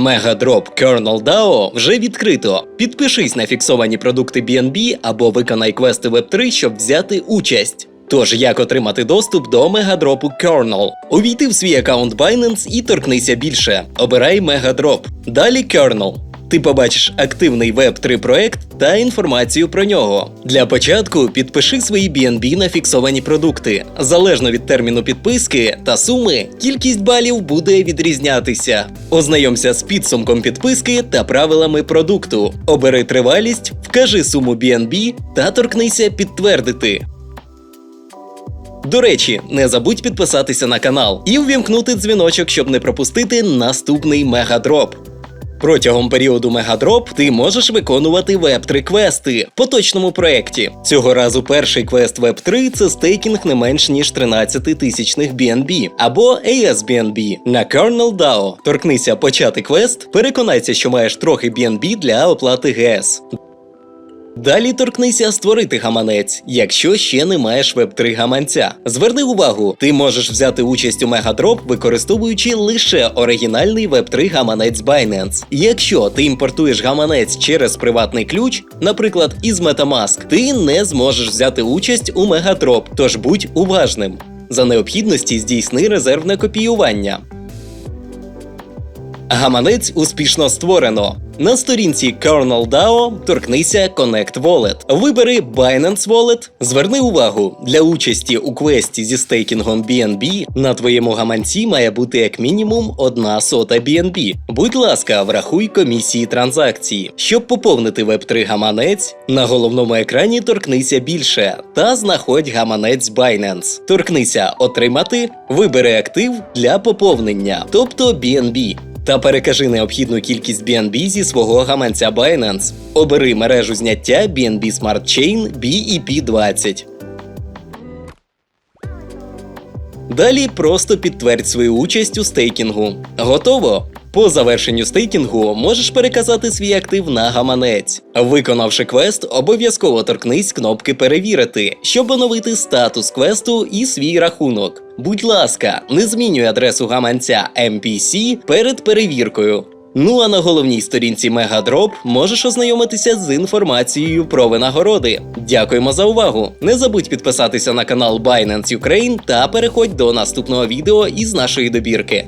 Megadrop Kernel DAO вже відкрито. Підпишись на фіксовані продукти BNB або виконай квести Web3, щоб взяти участь. Тож як отримати доступ до мегадропу Kernel? Увійди в свій аккаунт Binance і торкнися більше. Обирай Мегадроп. Далі Kernel. Ти побачиш активний Web3 проект та інформацію про нього. Для початку підпиши свої BNB на фіксовані продукти. Залежно від терміну підписки та суми, кількість балів буде відрізнятися. Ознайомся з підсумком підписки та правилами продукту. Обери тривалість, вкажи суму BNB та торкнися підтвердити. До речі, не забудь підписатися на канал і увімкнути дзвіночок, щоб не пропустити наступний мегадроп. Протягом періоду мегадроп ти можеш виконувати веб-3 квести в поточному проєкті. Цього разу перший квест веб-3 це стейкінг не менш ніж 13 тисячних BNB або ASBNB на Kernel DAO. Торкнися почати квест, переконайся, що маєш трохи BNB для оплати ГС. Далі торкнися створити гаманець, якщо ще не маєш веб-3 гаманця. Зверни увагу, ти можеш взяти участь у мегадроп, використовуючи лише оригінальний веб-3 гаманець Binance. Якщо ти імпортуєш гаманець через приватний ключ, наприклад, із Metamask, ти не зможеш взяти участь у мегадроп, тож будь уважним. За необхідності здійсни резервне копіювання. Гаманець успішно створено. На сторінці Kernel DAO торкнися Connect Wallet. Вибери Binance Wallet. Зверни увагу, для участі у квесті зі стейкінгом BNB на твоєму гаманці має бути як мінімум одна сота BNB. Будь ласка, врахуй комісії транзакції. Щоб поповнити Web3 гаманець, на головному екрані торкнися більше та знаходь гаманець Binance. Торкнися Отримати, вибери актив для поповнення, тобто BNB та перекажи необхідну кількість BNB зі свого гаманця Binance. Обери мережу зняття BNB Smart Chain BEP20. Далі просто підтвердь свою участь у стейкінгу. Готово! По завершенню стейкінгу можеш переказати свій актив на гаманець. Виконавши квест, обов'язково торкнись кнопки Перевірити, щоб оновити статус квесту і свій рахунок. Будь ласка, не змінюй адресу гаманця MPC перед перевіркою. Ну а на головній сторінці Мегадроп можеш ознайомитися з інформацією про винагороди. Дякуємо за увагу! Не забудь підписатися на канал Binance Ukraine та переходь до наступного відео із нашої добірки.